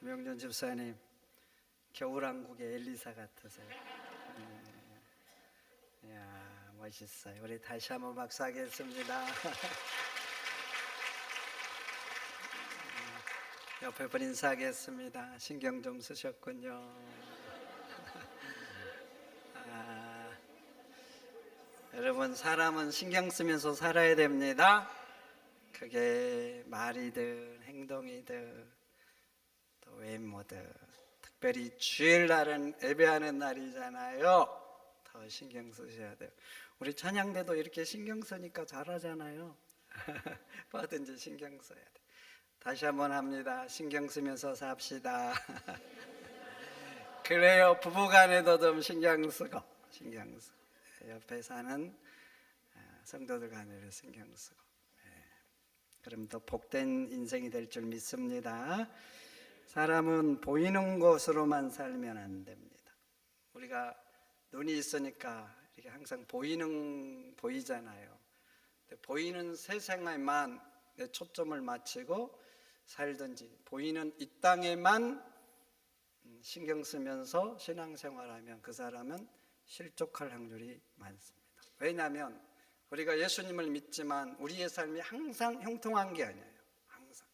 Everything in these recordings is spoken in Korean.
김영준 집사님 겨울왕국의 엘리사 같으세요. 네. 이야 멋있어요. 우리 다시 한번 박수하겠습니다. 음, 옆에 분 인사하겠습니다. 신경 좀 쓰셨군요. 아, 여러분 사람은 신경 쓰면서 살아야 됩니다. 그게 말이든 행동이든 또 외모든 특별히 주일날은 예배하는 날이잖아요. 더 신경 쓰셔야 돼요. 우리 찬양대도 이렇게 신경 쓰니까 잘하잖아요. 뭐든지 신경 써야 돼. 다시 한번 합니다. 신경 쓰면서 삽시다. 그래요. 부부간에도 좀 신경 쓰고 신경 쓰고 옆에 사는 아, 성도들 간에도 신경 쓰고 예. 그럼 더 복된 인생이 될 줄 믿습니다. 사람은 보이는 것으로만 살면 안 됩니다. 우리가 눈이 있으니까 이렇게 항상 보이는 보이잖아요. 보이는 세상에만 내 초점을 맞추고 살든지 보이는 이 땅에만 음, 신경 쓰면서 신앙생활하면 그 사람은 실족할 확률이 많습니다. 왜냐하면 우리가 예수님을 믿지만 우리의 삶이 항상 형통한 게 아니에요. 항상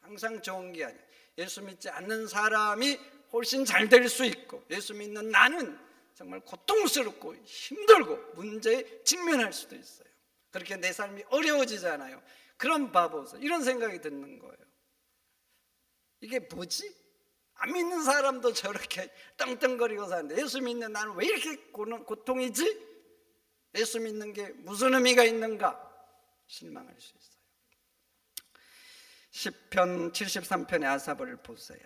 항상 좋은 게 아니에요. 예수 믿지 않는 사람이 훨씬 잘 될 수 있고 예수 믿는 나는 정말 고통스럽고 힘들고 문제에 직면할 수도 있어요. 그렇게 내 삶이 어려워지잖아요. 그런 바보서 이런 생각이 드는 거예요. 이게 뭐지? 안 믿는 사람도 저렇게 떵떵거리고 사는데 예수 믿는 나는 왜 이렇게 고- 고통이지? 예수 믿는 게 무슨 의미가 있는가? 실망할 수 있어요. 10편 73편의 아삽을 보세요.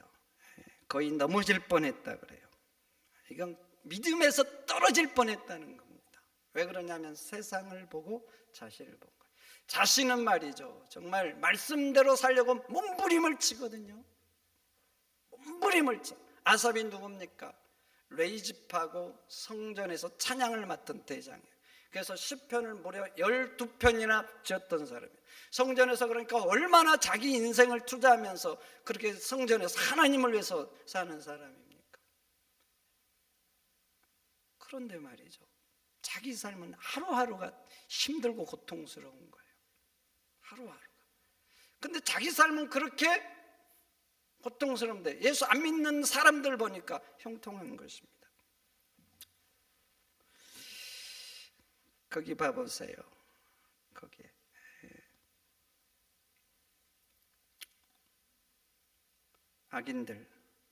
거의 넘어질 뻔했다 그래요. 이건 믿음에서 떨어질 뻔했다는 겁니다. 왜 그러냐면 세상을 보고 자신을 본 거예요. 자신은 말이죠. 정말 말씀대로 살려고 몸부림을 치거든요. 몸부림을 쳐. 아삽이 누굽니까? 레이집하고 성전에서 찬양을 맡은 대장이에요. 그래서 10편을 무려 12편이나 지었던 사람이에요. 성전에서 그러니까 얼마나 자기 인생을 투자하면서 그렇게 성전에서 하나님을 위해서 사는 사람입니까? 그런데 말이죠. 자기 삶은 하루하루가 힘들고 고통스러운 거예요. 하루하루가. 근데 자기 삶은 그렇게 고통스러운데 예수 안 믿는 사람들 보니까 형통한 것입니다. 거기 봐보세요. 거기에. 예. 악인들,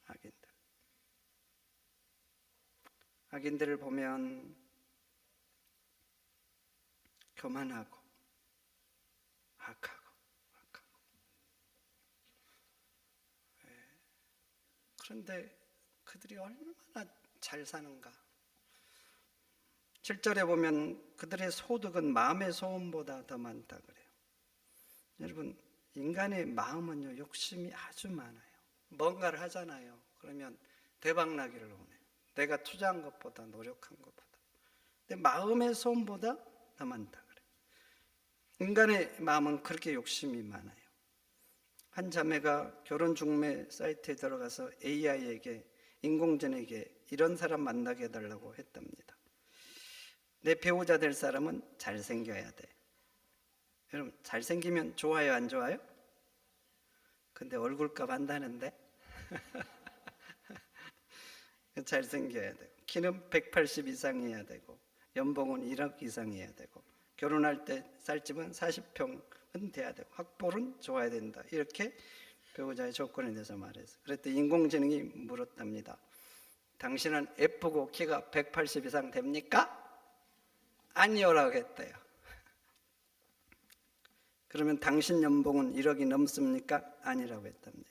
악인들. 악인들을 보면 교만하고 악하고 악하고. 예. 그런데 그들이 얼마나 잘 사는가? 7절에 보면 그들의 소득은 마음의 소원보다 더 많다 그래요. 여러분, 인간의 마음은요, 욕심이 아주 많아요. 뭔가를 하잖아요. 그러면 대박 나기를 원해요. 내가 투자한 것보다 노력한 것보다. 근데 마음의 소원보다 더 많다 그래요. 인간의 마음은 그렇게 욕심이 많아요. 한 자매가 결혼 중매 사이트에 들어가서 AI에게 인공지능에게 이런 사람 만나게 해달라고 했답니다. 내 배우자 될 사람은 잘생겨야 돼. 여러분, 잘생기면 좋아요, 안 좋아요? 근데 얼굴값 한다는데? 잘생겨야 되고, 키는 180 이상이어야 되고, 연봉은 1억 이상이어야 되고, 결혼할 때 쌀집은 40평은 돼야 되고, 학벌은 좋아야 된다. 이렇게 배우자의 조건에 대해서 말해서. 그랬더니 인공지능이 물었답니다. 당신은 예쁘고 키가 180 이상 됩니까? 아니요라고 했대요. 그러면 당신 연봉은 1억이 넘습니까? 아니라고 했답니다.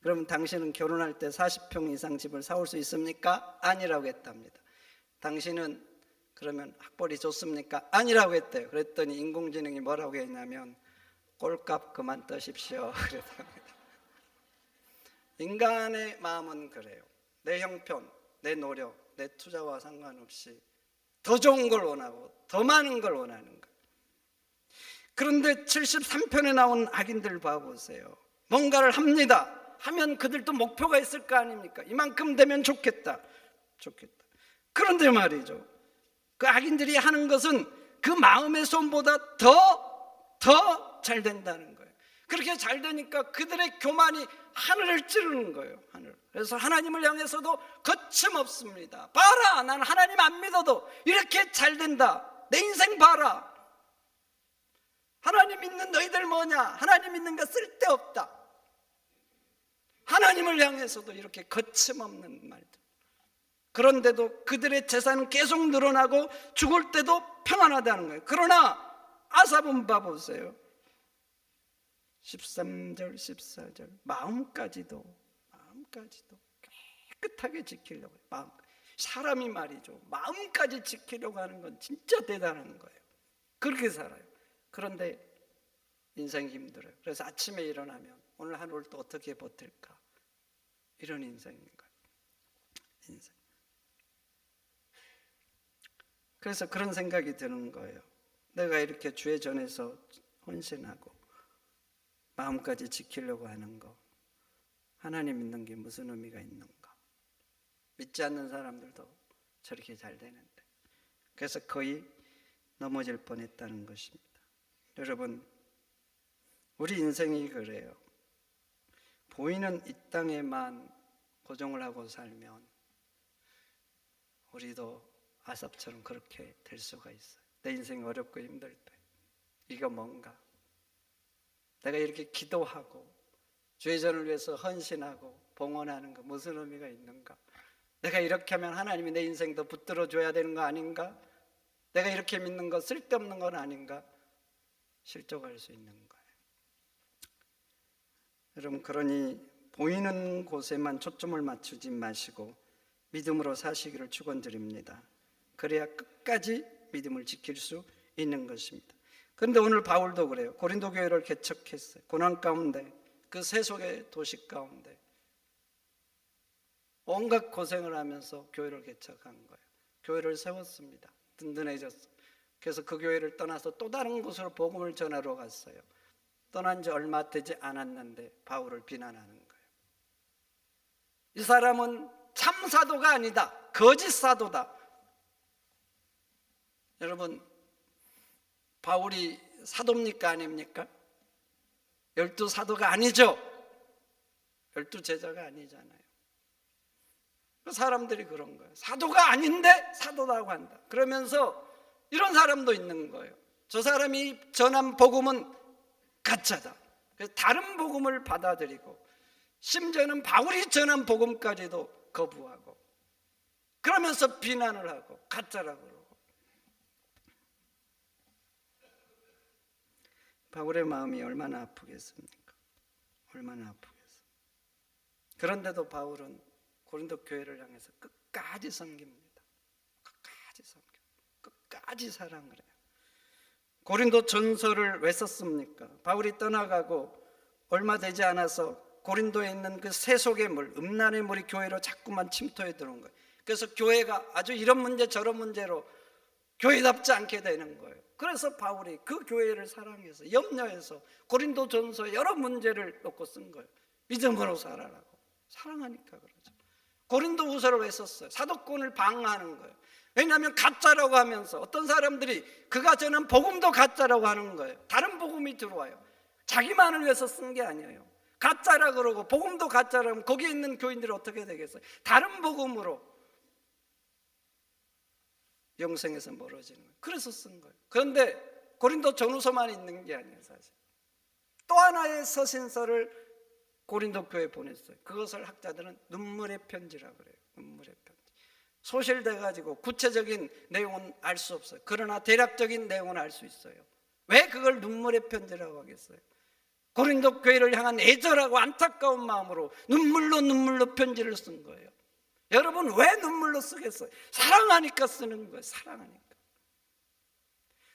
그러면 당신은 결혼할 때 40평 이상 집을 사올 수 있습니까? 아니라고 했답니다. 당신은 그러면 학벌이 좋습니까? 아니라고 했대요. 그랬더니 인공지능이 뭐라고 했냐면 꼴값 그만 떠십시오. 그랬답니다. 인간의 마음은 그래요. 내 형편, 내 노력, 내 투자와 상관없이 더 좋은 걸 원하고 더 많은 걸 원하는 거예요. 그런데 73편에 나온 악인들 봐보세요. 뭔가를 합니다. 하면 그들도 목표가 있을 거 아닙니까? 이만큼 되면 좋겠다. 좋겠다. 그런데 말이죠. 그 악인들이 하는 것은 그 마음의 손보다 더, 더 잘 된다는 거예요. 그렇게 잘 되니까 그들의 교만이 하늘을 찌르는 거예요. 하늘. 그래서 하나님을 향해서도 거침없습니다. 봐라! 나는 하나님 안 믿어도 이렇게 잘 된다. 내 인생 봐라. 하나님 믿는 너희들 뭐냐? 하나님 믿는 거 쓸데없다. 하나님을 향해서도 이렇게 거침없는 말들. 그런데도 그들의 재산은 계속 늘어나고 죽을 때도 평안하다는 거예요. 그러나 아삽은 봐보세요. 13절, 14절 마음까지도 마음까지도 깨끗하게 지키려고 해요. 마음. 사람이 말이죠. 마음까지 지키려고 하는 건 진짜 대단한 거예요. 그렇게 살아요. 그런데 인생이 힘들어요. 그래서 아침에 일어나면 오늘 하루를 또 어떻게 버틸까? 이런 인생인 거예요. 인생. 그래서 그런 생각이 드는 거예요. 내가 이렇게 주의 전에서 헌신하고 마음까지 지키려고 하는 거 하나님 믿는 게 무슨 의미가 있는가? 믿지 않는 사람들도 저렇게 잘 되는데 그래서 거의 넘어질 뻔했다는 것입니다. 여러분 우리 인생이 그래요. 보이는 이 땅에만 고정을 하고 살면 우리도 아삽처럼 그렇게 될 수가 있어요. 내 인생이 어렵고 힘들 때 이거 뭔가 내가 이렇게 기도하고 죄전을 위해서 헌신하고 봉헌하는 거 무슨 의미가 있는가? 내가 이렇게 하면 하나님이 내 인생 더 붙들어 줘야 되는 거 아닌가? 내가 이렇게 믿는 거 쓸데없는 건 아닌가? 실족할 수 있는 거예요. 여러분 그러니 보이는 곳에만 초점을 맞추지 마시고 믿음으로 사시기를 축원드립니다. 그래야 끝까지 믿음을 지킬 수 있는 것입니다. 그런데 오늘 바울도 그래요. 고린도 교회를 개척했어요. 고난 가운데 그 세속의 도시 가운데 온갖 고생을 하면서 교회를 개척한 거예요. 교회를 세웠습니다. 든든해졌어. 그래서 그 교회를 떠나서 또 다른 곳으로 복음을 전하러 갔어요. 떠난 지 얼마 되지 않았는데 바울을 비난하는 거예요. 이 사람은 참 사도가 아니다. 거짓 사도다. 여러분 바울이 사도입니까 아닙니까? 열두 사도가 아니죠. 열두 제자가 아니잖아요. 그 사람들이 그런 거예요. 사도가 아닌데 사도라고 한다. 그러면서 이런 사람도 있는 거예요. 저 사람이 전한 복음은 가짜다. 그래서 다른 복음을 받아들이고 심지어는 바울이 전한 복음까지도 거부하고 그러면서 비난을 하고 가짜라고 바울의 마음이 얼마나 아프겠습니까? 얼마나 아프겠어요. 그런데도 바울은 고린도 교회를 향해서 끝까지 섬깁니다. 끝까지 섬겨. 끝까지 사랑을 해요. 고린도 전서를 왜 썼습니까? 바울이 떠나가고 얼마 되지 않아서 고린도에 있는 그 세속의 물, 음란의 물이 교회로 자꾸만 침투해 들어온 거예요. 그래서 교회가 아주 이런 문제 저런 문제로 교회답지 않게 되는 거예요. 그래서 바울이 그 교회를 사랑해서 염려해서 고린도 전서 여러 문제를 놓고 쓴 거예요. 믿음으로 살아라고. 사랑하니까 그러죠. 고린도 후서를 왜 썼어요? 사도권을 방어하는 거예요. 왜냐하면 가짜라고 하면서 어떤 사람들이 그가 저는 복음도 가짜라고 하는 거예요. 다른 복음이 들어와요. 자기만을 위해서 쓴 게 아니에요. 가짜라 그러고 복음도 가짜라면 거기에 있는 교인들이 어떻게 되겠어요? 다른 복음으로 영생에서 멀어지는 거예요. 그래서 쓴 거예요. 그런데 고린도 전후서만 있는 게 아니에요, 사실. 또 하나의 서신서를 고린도 교회에 보냈어요. 그것을 학자들은 눈물의 편지라 그래요. 눈물의 편지. 소실돼 가지고 구체적인 내용은 알 수 없어요. 그러나 대략적인 내용은 알 수 있어요. 왜 그걸 눈물의 편지라고 하겠어요? 고린도 교회를 향한 애절하고 안타까운 마음으로 눈물로 눈물로 편지를 쓴 거예요. 여러분 왜 눈물로 쓰겠어요? 사랑하니까 쓰는 거예요. 사랑하니까.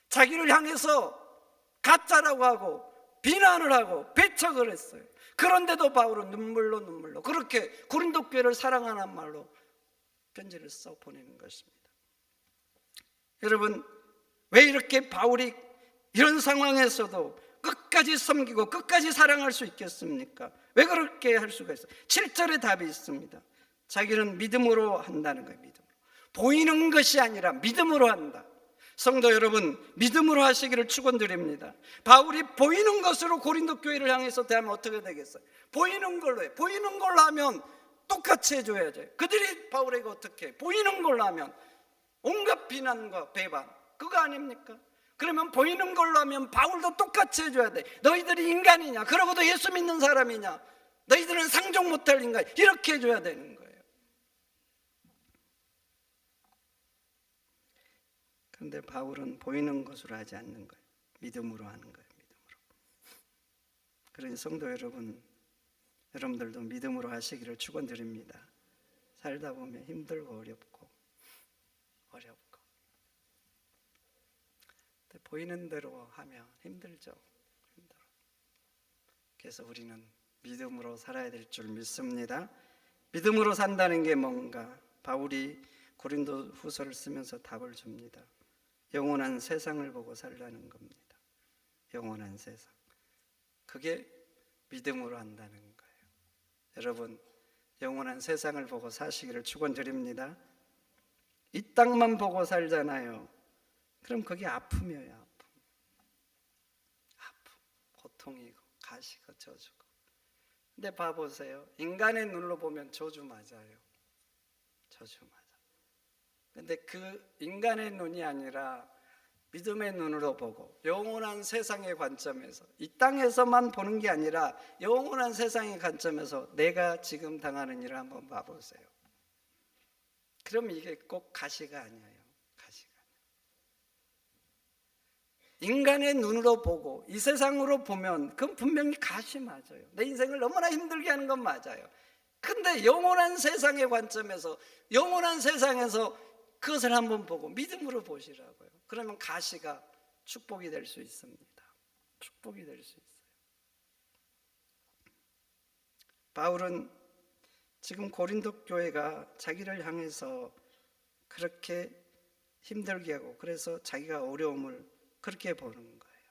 자기를 향해서 가짜라고 하고 비난을 하고 배척을 했어요. 그런데도 바울은 눈물로 눈물로 그렇게 고린도 교회를 사랑하는 말로 편지를 써 보내는 것입니다. 여러분 왜 이렇게 바울이 이런 상황에서도 끝까지 섬기고 끝까지 사랑할 수 있겠습니까? 왜 그렇게 할 수가 있어요? 7절에 답이 있습니다. 자기는 믿음으로 한다는 거예요. 믿음으로. 보이는 것이 아니라 믿음으로 한다. 성도 여러분, 믿음으로 하시기를 축원드립니다. 바울이 보이는 것으로 고린도 교회를 향해서 대하면 어떻게 되겠어요? 보이는 걸로 해. 보이는 걸로 하면 똑같이 해줘야죠. 그들이 바울에게 어떻게 해? 보이는 걸로 하면 온갖 비난과 배반 그거 아닙니까? 그러면 보이는 걸로 하면 바울도 똑같이 해줘야 돼. 너희들이 인간이냐? 그러고도 예수 믿는 사람이냐? 너희들은 상종 못할 인간 이렇게 해줘야 되는 거예요. 그런데 바울은 보이는 것으로 하지 않는 거예요. 믿음으로 하는 거예요. 믿음으로. 그러니 성도 여러분, 여러분들도 믿음으로 하시기를 축원드립니다. 살다 보면 힘들고 어렵고 어렵고 보이는 대로 하면 힘들죠. 힘들어. 그래서 우리는 믿음으로 살아야 될 줄 믿습니다. 믿음으로 산다는 게 뭔가 바울이 고린도 후서를 쓰면서 답을 줍니다. 영원한 세상을 보고 살라는 겁니다. 영원한 세상. 그게 믿음으로 한다는 거예요. 여러분, 영원한 세상을 보고 사시기를 축원드립니다. 이 땅만 보고 살잖아요. 그럼 그게 아픔이에요, 아픔. 아픔, 고통이고 가시고 저주고. 근데 봐 보세요. 인간의 눈으로 보면 저주 맞아요. 저주 맞아. 근데 그 인간의 눈이 아니라 믿음의 눈으로 보고 영원한 세상의 관점에서 이 땅에서만 보는 게 아니라 영원한 세상의 관점에서 내가 지금 당하는 일을 한번 봐보세요. 그럼 이게 꼭 가시가 아니에요. 가시가. 인간의 눈으로 보고 이 세상으로 보면 그건 분명히 가시 맞아요. 내 인생을 너무나 힘들게 하는 건 맞아요. 근데 영원한 세상의 관점에서 영원한 세상에서 그것을 한번 보고 믿음으로 보시라고요. 그러면 가시가 축복이 될 수 있습니다. 축복이 될 수 있어요. 바울은 지금 고린도 교회가 자기를 향해서 그렇게 힘들게 하고 그래서 자기가 어려움을 그렇게 보는 거예요.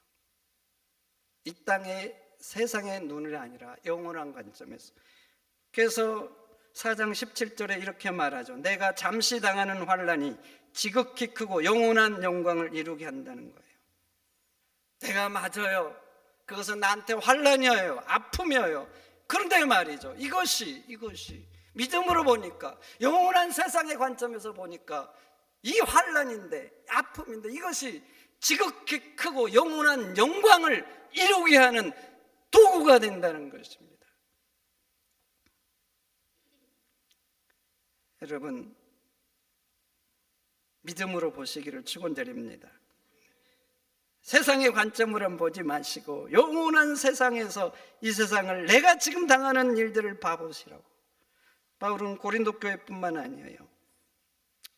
이 땅의 세상의 눈이 아니라 영원한 관점에서. 그래서 4장 17절에 이렇게 말하죠. 내가 잠시 당하는 환란이 지극히 크고 영원한 영광을 이루게 한다는 거예요. 내가 맞아요. 그것은 나한테 환란이에요. 아픔이에요. 그런데 말이죠. 이것이 이것이 믿음으로 보니까 영원한 세상의 관점에서 보니까 이 환란인데 아픔인데 이것이 지극히 크고 영원한 영광을 이루게 하는 도구가 된다는 것입니다. 여러분 믿음으로 보시기를 축원드립니다. 세상의 관점으로 보지 마시고 영원한 세상에서 이 세상을 내가 지금 당하는 일들을 봐보시라고. 바울은 고린도 교회뿐만 아니에요.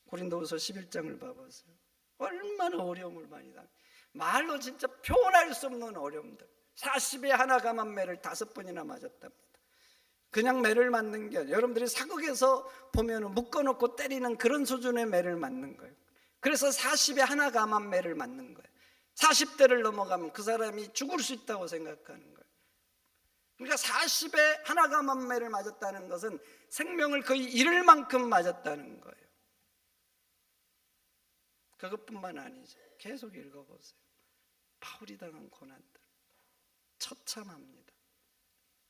고린도후서 11장을 봐보세요. 얼마나 어려움을 많이 당. 말로 진짜 표현할 수 없는 어려움들. 40에 하나 감한 매를 다섯 번이나 맞았답니다. 그냥 매를 맞는 게 여러분들이 사극에서 보면 묶어놓고 때리는 그런 수준의 매를 맞는 거예요. 그래서 40에 하나 감한 매를 맞는 거예요. 40대를 넘어가면 그 사람이 죽을 수 있다고 생각하는 거예요. 그러니까 40에 하나 감한 매를 맞았다는 것은 생명을 거의 잃을 만큼 맞았다는 거예요. 그것뿐만 아니죠. 계속 읽어보세요. 바울이 당한 고난들. 처참합니다.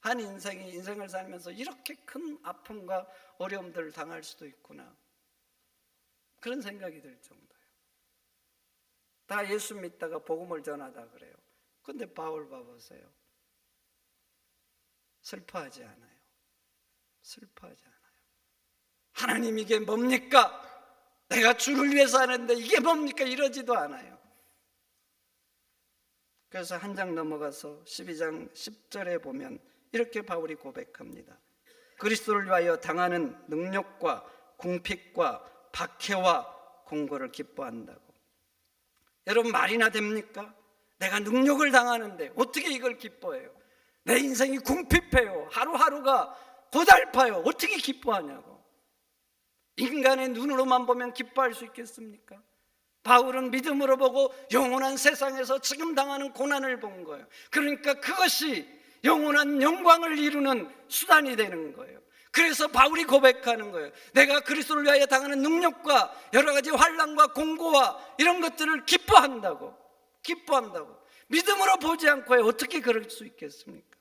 한 인생이 인생을 살면서 이렇게 큰 아픔과 어려움들을 당할 수도 있구나. 그런 생각이 들 정도예요. 다 예수 믿다가 복음을 전하다 그래요. 근데 바울 봐보세요. 슬퍼하지 않아요. 슬퍼하지 않아요. 하나님 이게 뭡니까? 내가 주를 위해서 하는데 이게 뭡니까? 이러지도 않아요. 그래서 한 장 넘어가서 12장 10절에 보면 이렇게 바울이 고백합니다. 그리스도를 위하여 당하는 능력과 궁핍과 박해와 공고를 기뻐한다고. 여러분 말이나 됩니까? 내가 능력을 당하는데 어떻게 이걸 기뻐해요? 내 인생이 궁핍해요. 하루하루가 고달파요. 어떻게 기뻐하냐고. 인간의 눈으로만 보면 기뻐할 수 있겠습니까? 바울은 믿음으로 보고 영원한 세상에서 지금 당하는 고난을 본 거예요. 그러니까 그것이 영원한 영광을 이루는 수단이 되는 거예요. 그래서 바울이 고백하는 거예요. 내가 그리스도를 위하여 당하는 능력과 여러 가지 환란과 공고와 이런 것들을 기뻐한다고. 기뻐한다고. 믿음으로 보지 않고 어떻게 그럴 수 있겠습니까?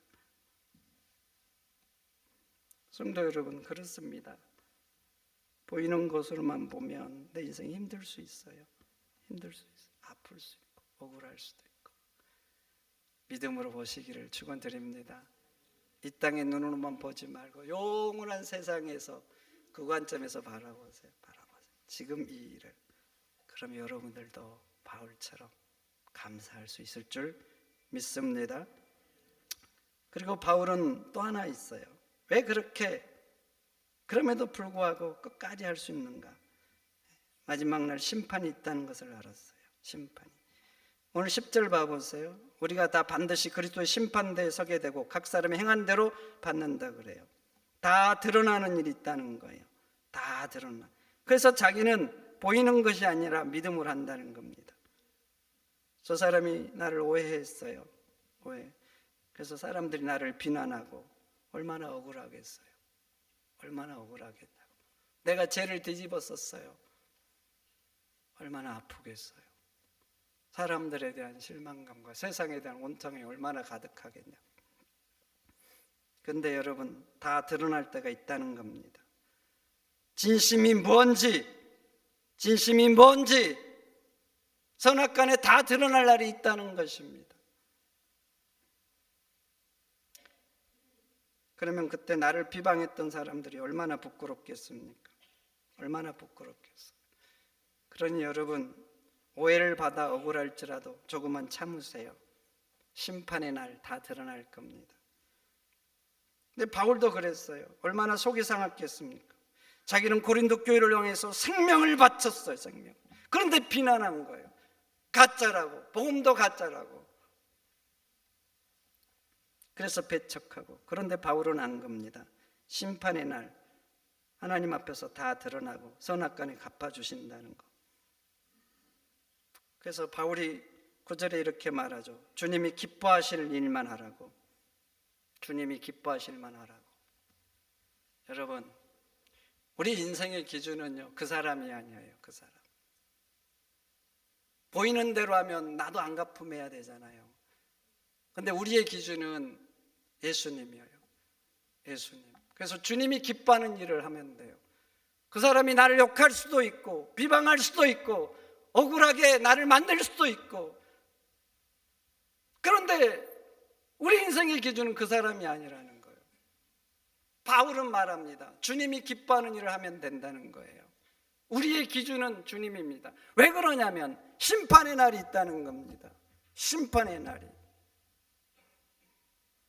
성도 여러분 그렇습니다. 보이는 것으로만 보면 내 인생이 힘들 수 있어요. 힘들 수 있어요. 아플 수 있고 억울할 수도 있고 믿음으로 보시기를 축원드립니다. 이 땅의 눈으로만 보지 말고 영원한 세상에서 그 관점에서 바라보세요. 바라보세요. 지금 이 일을 그럼 여러분들도 바울처럼 감사할 수 있을 줄 믿습니다. 그리고 바울은 또 하나 있어요. 왜 그렇게 그럼에도 불구하고 끝까지 할 수 있는가? 마지막 날 심판이 있다는 것을 알았어요. 심판이. 오늘 10절 봐보세요. 우리가 다 반드시 그리스도의 심판대에 서게 되고 각 사람이 행한 대로 받는다 그래요. 다 드러나는 일이 있다는 거예요. 다 드러나. 그래서 자기는 보이는 것이 아니라 믿음을 한다는 겁니다. 저 사람이 나를 오해했어요. 오해. 그래서 사람들이 나를 비난하고 얼마나 억울하겠어요. 얼마나 억울하겠냐고. 내가 죄를 뒤집었었어요. 얼마나 아프겠어요. 사람들에 대한 실망감과 세상에 대한 원통이 얼마나 가득하겠냐. 근데 여러분, 다 드러날 때가 있다는 겁니다. 진심이 뭔지, 진심이 뭔지, 선악간에 다 드러날 날이 있다는 것입니다. 그러면 그때 나를 비방했던 사람들이 얼마나 부끄럽겠습니까? 얼마나 부끄럽겠어요. 그러니 여러분, 오해를 받아 억울할지라도 조금만 참으세요. 심판의 날 다 드러날 겁니다. 근데 바울도 그랬어요. 얼마나 속이 상했겠습니까? 자기는 고린도 교회를 향해서 생명을 바쳤어요, 생명. 그런데 비난한 거예요. 가짜라고, 복음도 가짜라고. 그래서 배척하고 그런데 바울은 안 겁니다. 심판의 날 하나님 앞에서 다 드러나고 선악간에 갚아 주신다는 거. 그래서 바울이 구절에 이렇게 말하죠. 주님이 기뻐하실 일만 하라고. 주님이 기뻐하실 만 하라고. 여러분, 우리 인생의 기준은요. 그 사람이 아니에요. 그 사람. 보이는 대로 하면 나도 안 갚음해야 되잖아요. 근데 우리의 기준은 예수님이에요. 예수님. 그래서 주님이 기뻐하는 일을 하면 돼요. 그 사람이 나를 욕할 수도 있고, 비방할 수도 있고, 억울하게 나를 만들 수도 있고. 그런데 우리 인생의 기준은 그 사람이 아니라는 거예요. 바울은 말합니다. 주님이 기뻐하는 일을 하면 된다는 거예요. 우리의 기준은 주님입니다. 왜 그러냐면 심판의 날이 있다는 겁니다. 심판의 날이.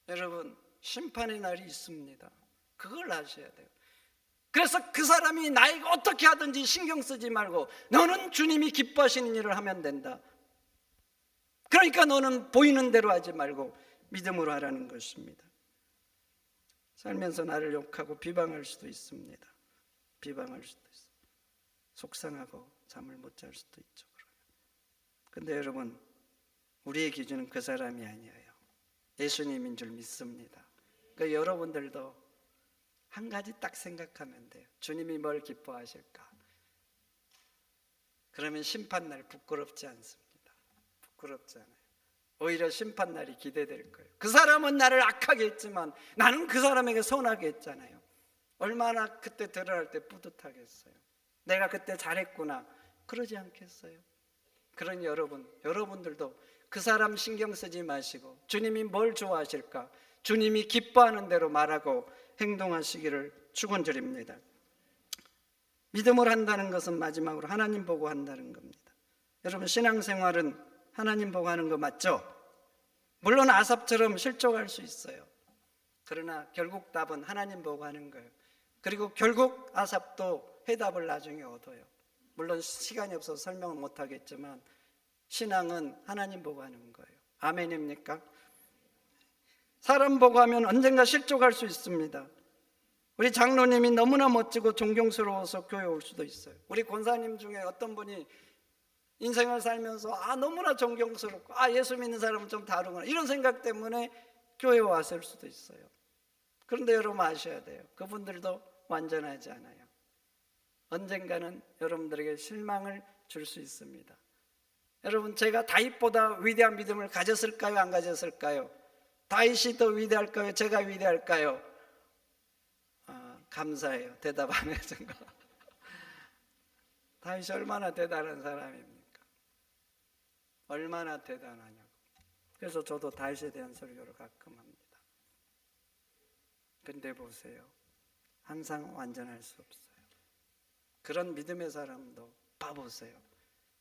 여러분, 심판의 날이 있습니다. 그걸 아셔야 돼요. 그래서 그 사람이 나에게 어떻게 하든지 신경 쓰지 말고 너는 주님이 기뻐하시는 일을 하면 된다. 그러니까 너는 보이는 대로 하지 말고 믿음으로 하라는 것입니다. 살면서 나를 욕하고 비방할 수도 있습니다. 비방할 수도 있어요. 속상하고 잠을 못 잘 수도 있죠. 근데 여러분, 우리의 기준은 그 사람이 아니에요. 예수님인 줄 믿습니다. 그 여러분들도 한 가지 딱 생각하면 돼요. 주님이 뭘 기뻐하실까? 그러면 심판날 부끄럽지 않습니다. 부끄럽지 않아요. 오히려 심판날이 기대될 거예요. 그 사람은 나를 악하게 했지만 나는 그 사람에게 선하게 했잖아요. 얼마나 그때 드러날 때 뿌듯하겠어요. 내가 그때 잘했구나. 그러지 않겠어요? 그러니 여러분, 여러분들도 그 사람 신경 쓰지 마시고 주님이 뭘 좋아하실까? 주님이 기뻐하는 대로 말하고 행동하시기를 축원드립니다. 믿음을 한다는 것은 마지막으로 하나님 보고 한다는 겁니다. 여러분 신앙생활은 하나님 보고 하는 거 맞죠? 물론 아삽처럼 실족할 수 있어요. 그러나 결국 답은 하나님 보고 하는 거예요. 그리고 결국 아삽도 해답을 나중에 얻어요. 물론 시간이 없어서 설명을 못 하겠지만 신앙은 하나님 보고 하는 거예요. 아멘입니까? 사람 보고 하면 언젠가 실족할 수 있습니다. 우리 장로님이 너무나 멋지고 존경스러워서 교회 올 수도 있어요. 우리 권사님 중에 어떤 분이 인생을 살면서 아 너무나 존경스럽고 아 예수 믿는 사람은 좀 다르구나 이런 생각 때문에 교회 왔을 수도 있어요. 그런데 여러분 아셔야 돼요. 그분들도 완전하지 않아요. 언젠가는 여러분들에게 실망을 줄 수 있습니다. 여러분 제가 다윗보다 위대한 믿음을 가졌을까요? 안 가졌을까요? 다윗이 더 위대할까요? 제가 위대할까요? 아, 감사해요. 대답 안 해준 거. 다윗이 얼마나 대단한 사람입니까? 얼마나 대단하냐고. 그래서 저도 다윗에 대한 설교를 가끔 합니다. 근데 보세요. 항상 완전할 수 없어요. 그런 믿음의 사람도 봐보세요.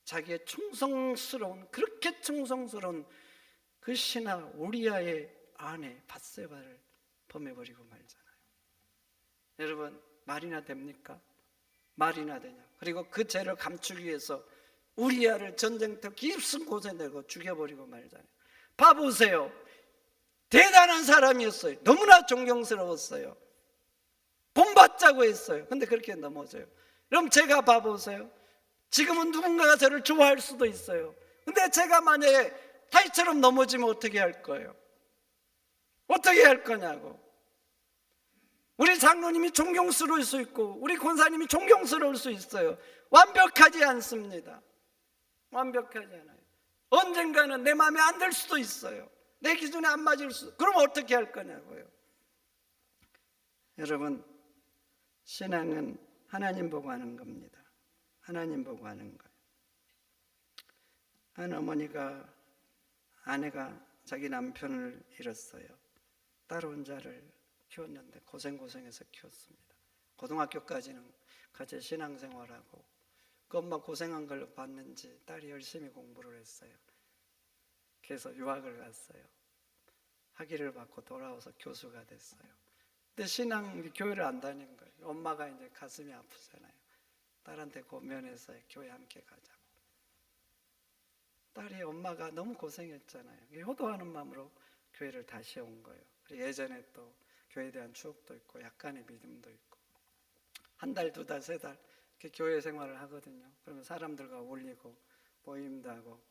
자기의 충성스러운 그렇게 충성스러운 그 신하 우리아의 아내 바세바를 범해버리고 말잖아요. 여러분 말이나 됩니까? 말이나 되냐? 그리고 그 죄를 감추기 위해서 우리아를 전쟁터 깊은 곳에 내고 죽여버리고 말잖아요. 봐보세요. 대단한 사람이었어요. 너무나 존경스러웠어요. 본받자고 했어요. 근데 그렇게 넘어져요. 그럼 제가 봐보세요. 지금은 누군가가 저를 좋아할 수도 있어요. 근데 제가 만약에 타이처럼 넘어지면 어떻게 할 거예요? 어떻게 할 거냐고. 우리 장로님이 존경스러울 수 있고, 우리 권사님이 존경스러울 수 있어요. 완벽하지 않습니다. 완벽하지 않아요. 언젠가는 내 마음에 안 들 수도 있어요. 내 기준에 안 맞을 수. 그럼 어떻게 할 거냐고요. 여러분, 신앙은 하나님 보고 하는 겁니다. 하나님 보고 하는 거예요. 한 어머니가 아내가 자기 남편을 잃었어요. 딸 혼자를 키웠는데 고생고생해서 키웠습니다. 고등학교까지는 같이 신앙생활하고 그 엄마 고생한 걸 봤는지 딸이 열심히 공부를 했어요. 그래서 유학을 갔어요. 학위를 받고 돌아와서 교수가 됐어요. 근데 신앙 교회를 안 다닌 거예요. 엄마가 이제 가슴이 아프잖아요. 딸한테 고면해서 교회 함께 가자고. 딸이 엄마가 너무 고생했잖아요. 효도하는 마음으로 교회를 다시 온 거예요. 예전에 또 교회에 대한 추억도 있고 약간의 믿음도 있고 한 달, 두 달, 세 달 이렇게 교회 생활을 하거든요. 그러면 사람들과 어울리고 모임도 하고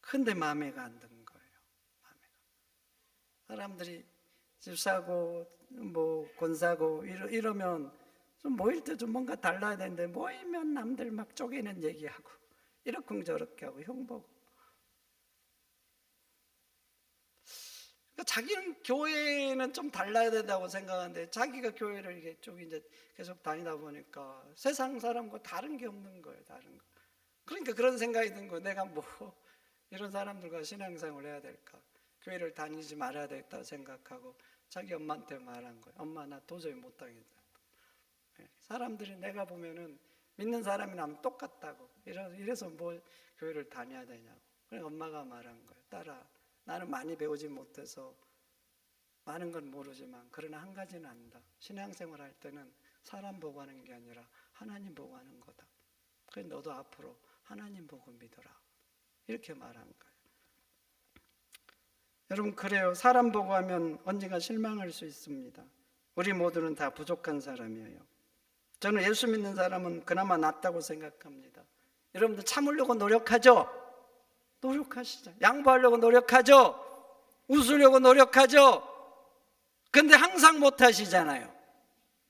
근데 마음에가 안 드는 거예요. 마음에가. 사람들이 집 사고 뭐 권사고 이러, 이러면 좀 모일 때 좀 뭔가 달라야 되는데 모이면 남들 막 쪼개는 얘기하고 이렇게 저렇게 하고 흉보고 그러니까 자기는 교회는 좀 달라야 된다고 생각하는데 자기가 교회를 이게 쭉 이제 계속 다니다 보니까 세상 사람과 다른 게 없는 거예요, 다른 거. 그러니까 그런 생각이 든 거예요. 내가 뭐 이런 사람들과 신앙생활을 해야 될까? 교회를 다니지 말아야 되겠다 생각하고 자기 엄마한테 말한 거예요. 엄마 나 도저히 못 당했다. 예, 사람들이 내가 보면은 믿는 사람이랑 똑같다고. 이래서, 뭐 교회를 다녀야 되냐고. 그래 엄마가 말한 거예요. 딸아, 나는 많이 배우지 못해서 많은 건 모르지만 그러나 한 가지는 안다. 신앙생활 할 때는 사람 보고 하는 게 아니라 하나님 보고 하는 거다. 그래 너도 앞으로 하나님 보고 믿어라. 이렇게 말한 거예요. 여러분 그래요. 사람 보고 하면 언젠가 실망할 수 있습니다. 우리 모두는 다 부족한 사람이에요. 저는 예수 믿는 사람은 그나마 낫다고 생각합니다. 여러분들 참으려고 노력하죠? 노력하시죠. 양보하려고 노력하죠? 웃으려고 노력하죠? 근데 항상 못하시잖아요.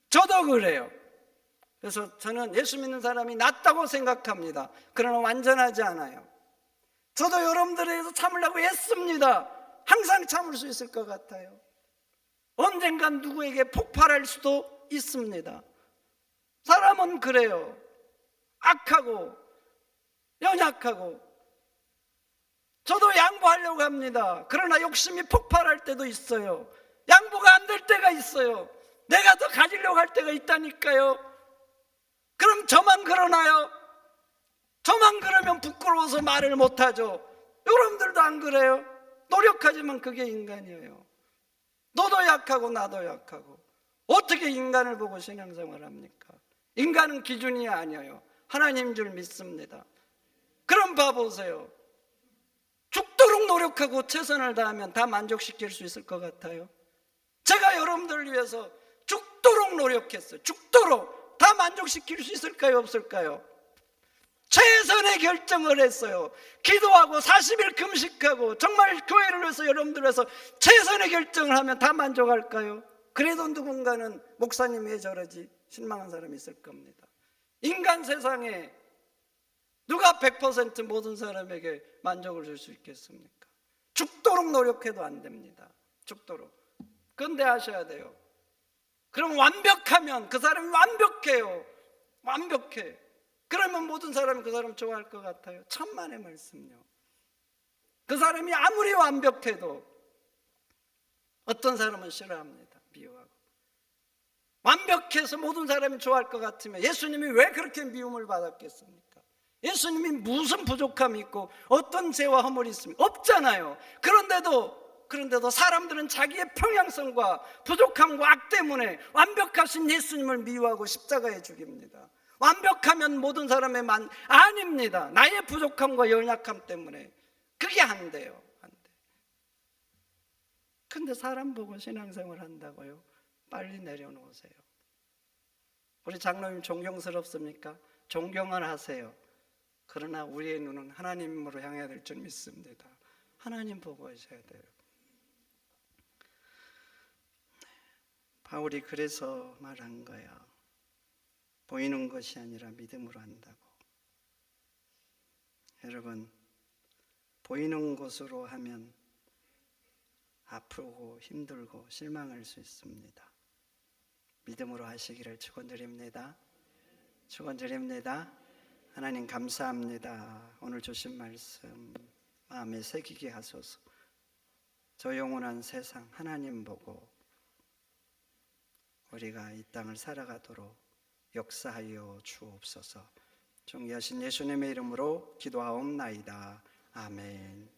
저도 그래요. 그래서 저는 예수 믿는 사람이 낫다고 생각합니다. 그러나 완전하지 않아요. 저도 여러분들에 대해서 참으려고 했습니다. 항상 참을 수 있을 것 같아요. 언젠간 누구에게 폭발할 수도 있습니다. 사람은 그래요. 악하고 연약하고 저도 양보하려고 합니다. 그러나 욕심이 폭발할 때도 있어요. 양보가 안 될 때가 있어요. 내가 더 가지려고 할 때가 있다니까요. 그럼 저만 그러나요? 저만 그러면 부끄러워서 말을 못하죠. 여러분들도 안 그래요? 노력하지만 그게 인간이에요. 너도 약하고 나도 약하고 어떻게 인간을 보고 신앙생활 합니까? 인간은 기준이 아니에요. 하나님 줄 믿습니다. 그럼 봐보세요. 죽도록 노력하고 최선을 다하면 다 만족시킬 수 있을 것 같아요. 제가 여러분들을 위해서 죽도록 노력했어요. 죽도록 다 만족시킬 수 있을까요? 없을까요? 최선의 결정을 했어요. 기도하고 40일 금식하고 정말 교회를 위해서 여러분들 위해서 최선의 결정을 하면 다 만족할까요? 그래도 누군가는 목사님 왜 저러지? 실망한 사람이 있을 겁니다. 인간 세상에 누가 100% 모든 사람에게 만족을 줄 수 있겠습니까? 죽도록 노력해도 안 됩니다. 죽도록. 근데 하셔야 돼요. 그럼 완벽하면 그 사람이 완벽해요. 완벽해. 그러면 모든 사람이 그 사람 좋아할 것 같아요. 천만의 말씀요. 그 사람이 아무리 완벽해도 어떤 사람은 싫어합니다. 미워하고. 완벽해서 모든 사람이 좋아할 것 같으면 예수님이 왜 그렇게 미움을 받았겠습니까? 예수님이 무슨 부족함이 있고 어떤 죄와 허물이 있습니까? 없잖아요. 그런데도 그런데도 사람들은 자기의 평양성과 부족함과 악 때문에 완벽하신 예수님을 미워하고 십자가에 죽입니다. 완벽하면 모든 사람의 만 아닙니다. 나의 부족함과 연약함 때문에 그게 안 돼요. 안 돼. 근데 사람 보고 신앙생활 한다고요? 빨리 내려놓으세요. 우리 장로님 존경스럽습니까? 존경을 하세요. 그러나 우리의 눈은 하나님으로 향해야 될 줄 믿습니다. 하나님 보고 하셔야 돼요. 바울이 그래서 말한 거야. 보이는 것이 아니라 믿음으로 한다고. 여러분, 보이는 것으로 하면 아프고 힘들고 실망할 수 있습니다. 믿음으로 하시기를 축원드립니다. 축원드립니다. 하나님 감사합니다. 오늘 주신 말씀 마음에 새기게 하소서. 저 영원한 세상 하나님 보고 우리가 이 땅을 살아가도록 역사하여 주옵소서. 존귀하신 예수님의 이름으로 기도하옵나이다. 아멘.